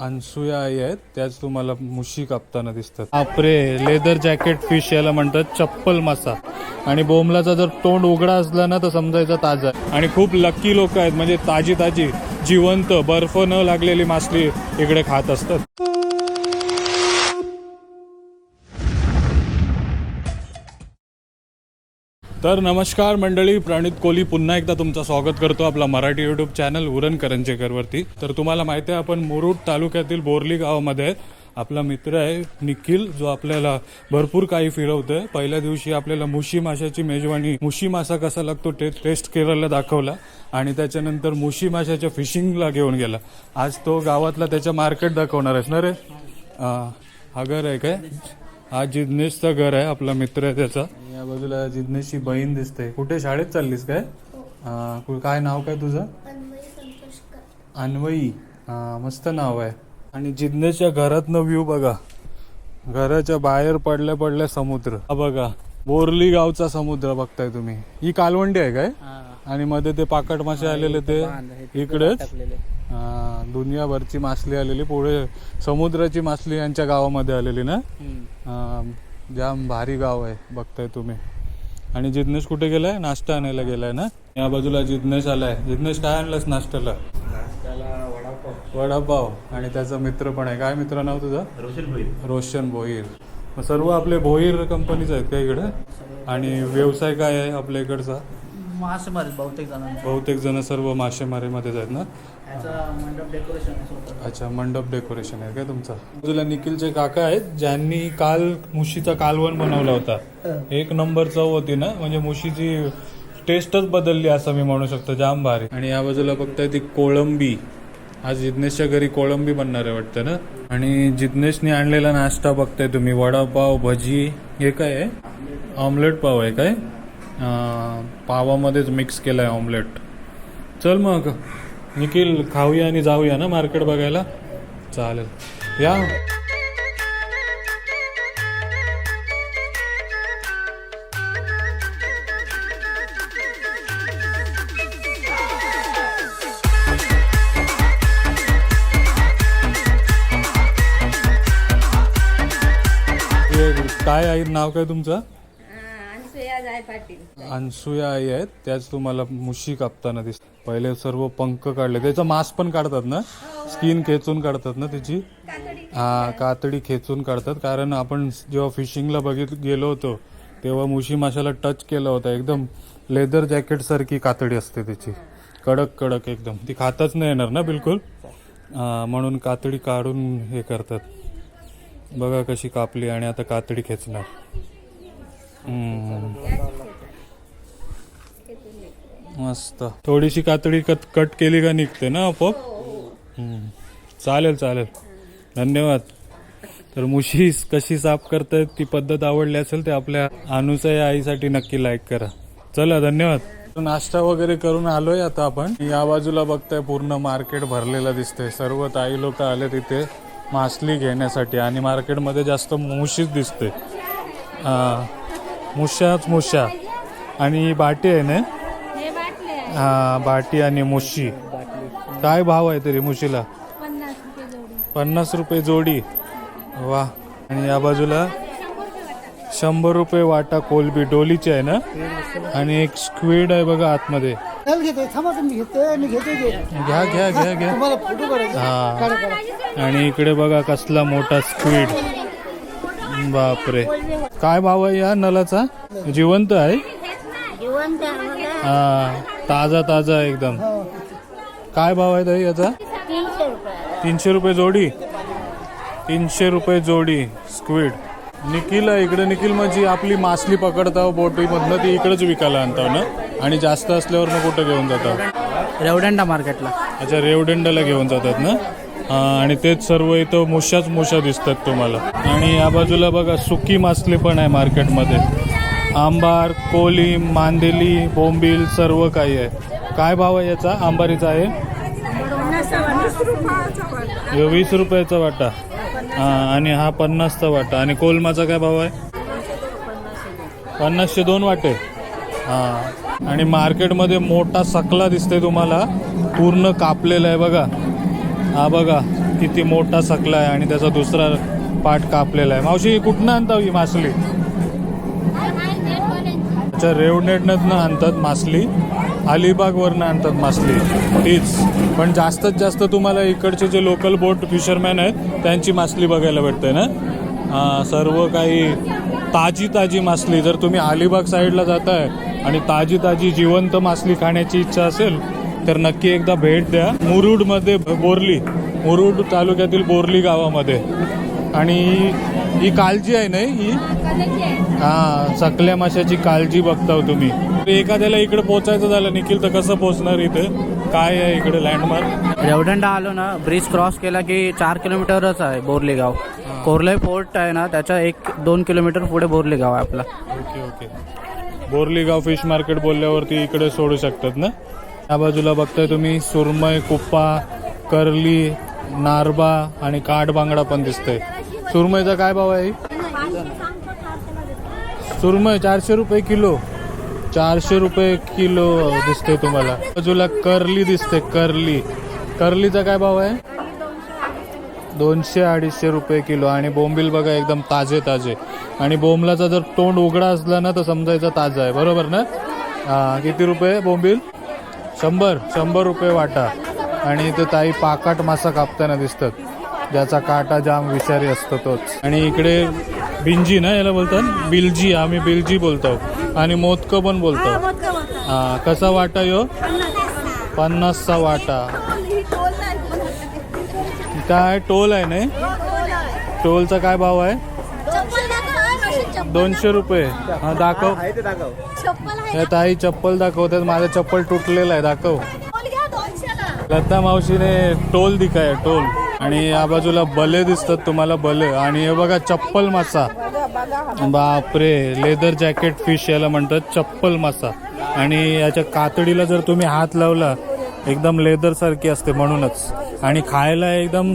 अनसुया आई आहेत त्याच तुम्हाला मुशी कापताना दिसतात. आपरे लेदर जॅकेट फिश याला म्हणतात चप्पल मासा. आणि बोमलाचा जर तोंड उघडा असला ना तर समजायचा ताजा. आणि खूप लकी लोक आहेत म्हणजे ताजी ताजी जिवंत बर्फ न लागलेली मासली इकडे खात असतात. तर नमस्कार मंडळी प्रणित कोहली पुन्हा एकदा तुमचं स्वागत करतो आपला मराठी युट्यूब चॅनल उरण करंजेकरवरती. तर तुम्हाला माहिती आहे आपण मुरुड तालुक्यातील बोरली गावामध्ये आपला मित्र आहे निखिल जो आपल्याला भरपूर काही फिरवतोय. पहिल्या दिवशी आपल्याला मुशी माशाची मेजवानी मुशी मासा कसा लागतो ते टेस्ट केरळला दाखवला आणि त्याच्यानंतर मुशी माशाच्या फिशिंगला घेऊन गेला. आज तो गावातला त्याच्या मार्केट दाखवणार आहेस ना रे? अं, हा घर आहे काय? हा जिज्ञेशचं घर आहे आपला मित्र आहे त्याचा. या बाजूला जिज्ञेशची बहीण दिसते. कुठे? शाळेत चाललीस काय? हा, कु- काय नाव काय तुझं? अन्वयी हा मस्त नाव आहे. आणि जिज्ञेशच्या घरातनं व्ह्यू बघा. घराच्या बाहेर पडल्या पडल्या समुद्र. हा बघा बोरली गावचा समुद्र बघताय तुम्ही. ही कालवंडी आहे काय? आणि मध्ये ते पाकट मासे आलेले ते इकडेच. हा, दुनियाभरची मासली आलेली पुढे समुद्राची मासली यांच्या गावामध्ये आलेली ना? हा, जाम भारी गाव आहे बघताय तुम्ही. आणि जिज्ञेश कुठे गेलाय? नाश्ता आणायला गेलाय ना? या बाजूला जिज्ञेश आलाय. जिज्ञेश काय आणलंस नाश्त्याला? वडापाव. आणि त्याचा मित्र पण आहे. काय मित्र नाव तुझं? रोशन भोईर. रोशन भोईर. सर्व आपले भोईर कंपनीच आहेत का इकडे? आणि व्यवसाय काय आहे आपल्या इकडचा? मासेमारी बहुतेक बहुतेक जण सर्व मासेमारीमध्येच आहेत ना? याचा मंडप डेकोरेशन स्वतः अच्छा मंडप डेकोरेशन आहे काय तुमचा? बाजूला निखिलचे काका आहेत ज्यांनी काल मुशीचा कालवण बनवला होता. एक नंबर चव होती ना? म्हणजे मुशीची टेस्टच बदलली असं मी म्हणू शकतो जाम भारी. आणि या बाजूला बघताय ती कोळंबी. आज जिज्ञेशच्या घरी कोळंबी बनणार आहे वाटतं ना? आणि जिज्ञेशने आणलेला नाश्ता बघताय तुम्ही वडापाव भजी हे काय आहे? ऑमलेट पाव आहे काय? पावामध्येच मिक्स केलं आहे ऑमलेट चल मग. निखिल खाऊया आणि जाऊया ना मार्केट बघायला? चालेल. या. काय आहे? नाव काय तुमचं? अनसुया जाय पाटील. अनसुया आई आहेत त्याच तुम्हाला मुशी कापताना दिसत पहिले सर्व पंख काढले. त्याचा मांस पण काढतात ना? स्किन खेचून काढतात ना त्याची? हा कातडी खेचून काढतात. कारण आपण जेव्हा फिशिंगला बघित गेलो होतो तेव्हा मुशी माशाला टच केलं होतं. एकदम लेदर जॅकेट सारखी कातडी असते त्याची. कडक कडक एकदम. ती खाताच नाही येणार ना बिलकुल? हा, म्हणून कातडी काढून हे करतात. बघा कशी कापली आणि आता कातडी खेचणार. मस्त. थोडीशी कातडी कट कट केली का निघते ना आपोआप? हम्म. चालेल चालेल. धन्यवाद. तर मुशी कशी साफ करतायत ती पद्धत आवडली असेल ते आपल्या अनुसया आईसाठी नक्की लाईक करा. चला धन्यवाद. नाश्ता वगैरे करून आलोय आता आपण. या बाजूला बघताय पूर्ण मार्केट भरलेलं दिसतंय. सर्व ताई लोक आले तिथे मासली घेण्यासाठी आणि मार्केटमध्ये जास्त मुशीच दिसते हा, मुशाच मुशा आणि ही बाटी आहे ना? हे हा बाटी आणि मुशी. काय भाव आहे तरी मुशीला? पन्नास रुपये जोडी. पन्नास रुपये जोडी. वा आणि या बाजूला शंभर रुपये वाटा कोलबी डोलीची आहे ना? आणि एक स्क्वीड आहे बघा आतमध्ये. घ्या घ्या घ्या घ्या. हा. आणि इकडे बघा कसला मोठा स्क्वीड. बापरे. काय भाव आहे या नलाचा? जिवंत आहे? जिवंत आहे बघा. हा ताजा ताजा एकदम. काय भाव आहे ताई याचा? तीनशे रुपये. जोडी. तीनशे रुपये जोडी स्क्विड निखिल आहे इकडे. निखिल म्हणजे आपली मासली पकडता बोटीमधनं ती इकडेच विकायला आणता ना? आणि जास्त असल्यावर मग कुठं घेऊन जातात रेवडंडा मार्केटला. अच्छा रेवदंडाला घेऊन जातात ना? हा, आणि तेच सर्व इथं मुशाच मुशा दिसतात तुम्हाला. आणि या बाजूला बघा सुकी मासली पण आहे मार्केटमध्ये. आंबार कोली मांदेली बोंबील सर्व काही आहे. काय भाव आहे याचा? आंबारीचा आहे? हे वीस रुपयाचा वाटा. हां आणि हा पन्नासचा वाटा. आणि कोलमाचा काय भाव आहे? पन्नासशे दोन वाटे. हां. आणि मार्केटमध्ये मोठा सकला दिसतोय तुम्हाला. पूर्ण कापलेला आहे बघा. हा बघा किती मोठा सकला आहे आणि त्याचा दुसरा पाठ कापलेला आहे. मावशी कुठनं आणता ही मासली? अच्छा रेवनेटनं आणतात मासली. अलिबागवरनं आणतात मासली. तीच. पण जास्तीत जास्त तुम्हाला इकडचे जे लोकल बोट फिशरमॅन आहेत त्यांची मासली बघायला भेटते ना? सर्व काही ताजी ताजी मासली. जर तुम्ही अलिबाग साईडला जाताय आणि ताजी ताजी जिवंत मासली खाण्याची इच्छा असेल तर नक्की एकदा भेट द्या. मुरुडमध्ये बोरली मुरुड तालुक्यातील बोरली गावामध्ये. आणि ही कालजी आहे नाही ही? हा सकल्या माशाची काळजी बघता हो तुम्ही. एखाद्याला इकडे पोहोचायचं झालं निखिल तर कसं पोहोचणार इथे? काय आहे इकडे लँडमार्क रेवदंडा आलो ना ब्रिज क्रॉस केला की चार किलोमीटरच आहे बोरली गाव. कोरलाई फोर्ट आहे ना त्याच्या एक दोन किलोमीटर पुढे बोरली गाव आहे आपला. Okay okay. बोरलीगाव फिश मार्केट बोलल्यावरती इकडे सोडू शकतात ना? या बाजूला बघताय तुम्ही सुरमय कुप्पा करली नारबा आणि काठबांगडा पण दिसतोय. सुरमईचा काय भाव आहे? सुरमय चारशे रुपये किलो. चारशे रुपये किलो दिसते तुम्हाला. बाजूला करली दिसते करली. करलीचा काय भाव आहे? दोनशे अडीचशे रुपये किलो. आणि बोंबील बघा एकदम ताजे ताजे. आणि बोंबलाचा जर तोंड उघडा असला ना तर समजायचा ताजा आहे. बरोबर ना? किती रुपये बोंबील? शंभर शंभर रुपये वाटा. आणि इथे ताई पाकाट मासा कापताना दिसतात. ज्याचा काटा जाम विषारी असतो तोच. आणि इकडे बिंजी ना याला बोलतात? बिलजी. आम्ही बिलजी बोलतो. आणि मोदकं पण बोलतो. हा कसा वाटा यो? पन्नासचा वाटा. काय टोल आहे नाही? टोलचा काय भाव आहे? दोनशे रुपये. हा दाखव. या ताई चप्पल दाखवतात. माझं चप्पल तुटलेलं आहे. दाखव. लता मावशीने टोल दिखाय टोल. आणि या बाजूला बले दिसतात तुम्हाला बले. आणि हे बघा चप्पल मासा. बापरे लेदर जॅकेट फिश याला म्हणतात चप्पल मासा. आणि याच्या कातडीला जर तुम्ही हात लावला एकदम लेदर सारखी असते म्हणूनच. आणि खायला एकदम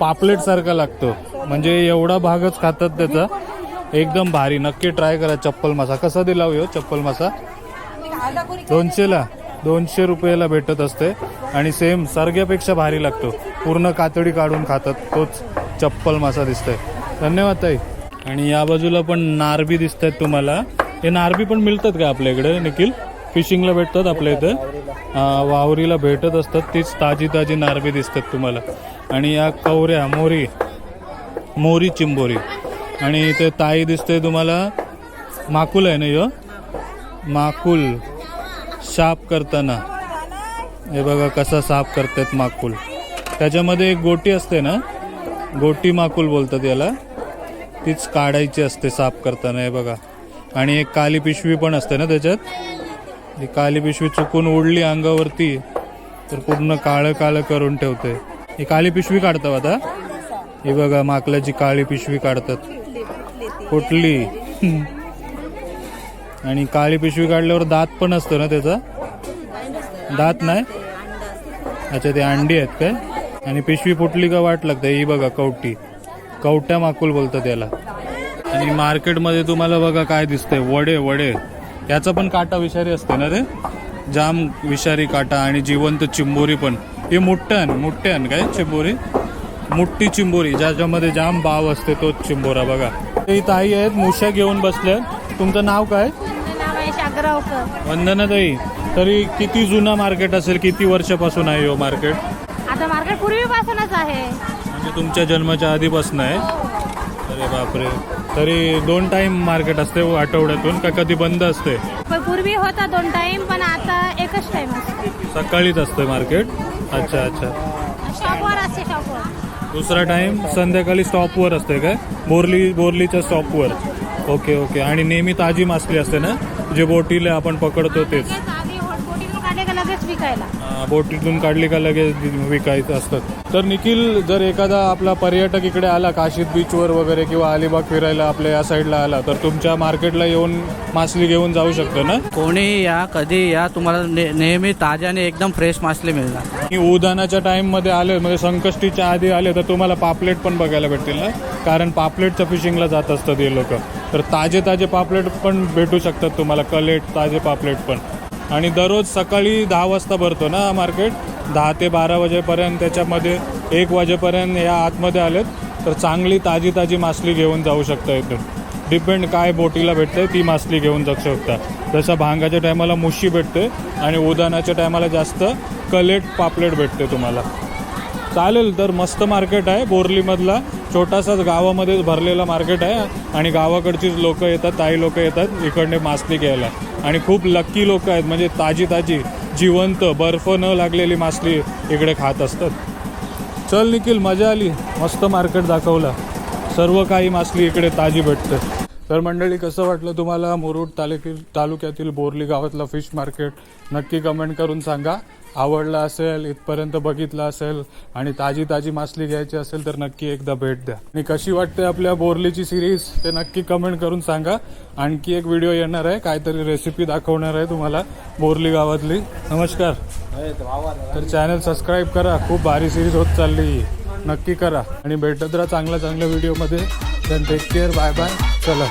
पापलेट सारखा लागतो. म्हणजे एवढा भागच खातात त्याचा. एकदम भारी. नक्की ट्राय करा चप्पल मासा. कसा दिला हो चप्पल मासा? दोनशेला. दोनशे रुपयाला भेटत असते. आणि सेम सरग्यापेक्षा भारी लागतो. पूर्ण कातडी काढून खातात. तोच चप्पल मासा दिसतोय. धन्यवाद ताई. आणि या बाजूला पण नारबी दिसत आहेत तुम्हाला. हे नारबी पण मिळतात का आपल्या इकडे निखिल? फिशिंगला भेटतात आपल्या इथं. वावरीला भेटत असतात. तीच ताजी ताजी नारबी दिसतात तुम्हाला. आणि या कवऱ्या मोरी. मोरी चिंबोरी. आणि इथे ताई दिसते तुम्हाला. माकुल आहे ना यो? माकुल. साफ करताना. हे बघा कसा साफ करतात माकुल. त्याच्यामध्ये एक गोटी असते ना? गोटी माकुल बोलतात याला. तीच काढायची असते साफ करताना हे बघा. आणि एक काली पिशवी पण असते ना त्याच्यात? ही काली पिशवी चुकून उडली अंगावरती तर पूर्ण काळं काळं करून ठेवते. ही हो काळी पिशवी काढतात आता? ही बघा माकल्याची काळी पिशवी काढतात. फुटली आणि काळी पिशवी काढल्यावर दात पण असतो ना त्याचा? दात नाही? अच्छा ते अंडी आहेत काय? आणि पिशवी फुटली का वाट लागते? ही बघा कवटी. कवट्या माकुल बोलतात त्याला आणि मार्केटमध्ये तुम्हाला बघा काय दिसतंय. वडे वडे. याचा पण काटा विषारी असते ना रे? जाम विषारी काटा आणि जिवंत चिंबोरी पण. हे मुठ्ठ्यान मुठ्ठ्यान काय चिंबोरी? मुठ्ठी चिंबोरी ज्याच्यामध्ये जाम बाव असते तोच चिंबोरा बघा. ते ताई आहेत मुश्या घेऊन बसल्या तुमचं नाव काय? नाव आहे शागरावकर वंदनाताई तरी किती जुना मार्केट असेल किती वर्षापासून आहे हो मार्केट? आता मार्केट पूर्वीपासूनच आहे. म्हणजे तुमच्या जन्माच्या आधीपासून आहे? अरे बापरे. तरी दोन टाइम मार्केट असते आठवड्यातून का कधी बंद असते? पूर्वी होता दोन टाइम पण आता एकच टाइम सकाळीच असते मार्केट? अच्छा अच्छा. शॉपवर असते शॉपवर. दुसरा टाइम संध्याकाळी स्टॉपवर असते काय? बोरली बोरलीच्या स्टॉपवर ओके ओके आणि नेहमी ताजी मासली असते ना? जे बोटीला आपण पकडतो तेच. लगेच विकायला. बोटीतून काढली का लगेच विकायचं असतात तर निखिल जर एखादा आपला पर्यटक इकडे आला काशीद बीचवर वगैरे किंवा अलिबाग फिरायला आपल्या या साईडला आला तर तुमच्या मार्केटला येऊन मासली घेऊन जाऊ शकतो ना? कोणी या कधी या तुम्हाला ने- नेहमी ताज्या आणि एकदम फ्रेश मासले मिळणार. आणि उदानाच्या टाइममध्ये आले म्हणजे संकष्टीच्या आधी आले तर तुम्हाला पापलेट पण बघायला भेटतील ना? कारण पापलेटच्या फिशिंगला जात असतात हे लोक. तर ताजे ताजे पापलेट पण भेटू शकतात तुम्हाला कलेट ताजे पापलेट पण. आणि दररोज सकाळी दहा वाजता भरतो ना मार्केट? दहा ते बारा वाजेपर्यंत त्याच्यामध्ये एक वाजेपर्यंत या आतमध्ये आलेत. तर चांगली ताजी ताजी मासली घेऊन जाऊ शकता इथून डिपेंड काय बोटीला भेटते ती मासली घेऊन जाऊ शकता. जसं भांगाच्या टायमाला मुशी भेटते आणि उदानाच्या टायमाला जास्त कलेट पापलेट भेटते तुम्हाला. चालेल तर मस्त मार्केट आहे. बोरलीमधला छोटासाच गावामध्येच भरलेला मार्केट आहे आणि गावाकडचीच लोकं येतात ताई लोक येतात इकडने मासली घ्यायला. आणि खूप लक्की लोक आहेत. म्हणजे ताजी ताजी जिवंत बर्फ न लागलेली मासली इकडे खात असतात. चल निखिल मजा आली. मस्त मार्केट दाखवलं. सर्व काही मासली इकडे ताजी भेटते. तर मंडळी कसं वाटलं तुम्हाला मुरुड तालुक्यातील तालुक्यातील बोरली गावातलं फिश मार्केट नक्की कमेंट करून सांगा. आवडला असेल इथपर्यंत बघितलं असेल आणि ताजी ताजी मासली घ्यायची असेल तर नक्की एकदा भेट द्या. आणि कशी वाटते आपल्या बोरलीची सिरीज ते नक्की कमेंट करून सांगा. आणखी एक व्हिडिओ येणार आहे काहीतरी रेसिपी दाखवणार आहे तुम्हाला बोरली गावातली. नमस्कार. तर चॅनल सबस्क्राईब करा खूप भारी सिरीज होत चालली. नक्की करा. आणि भेटत राहा चांगल्या चांगल्या व्हिडिओमध्ये then take care bye bye चला.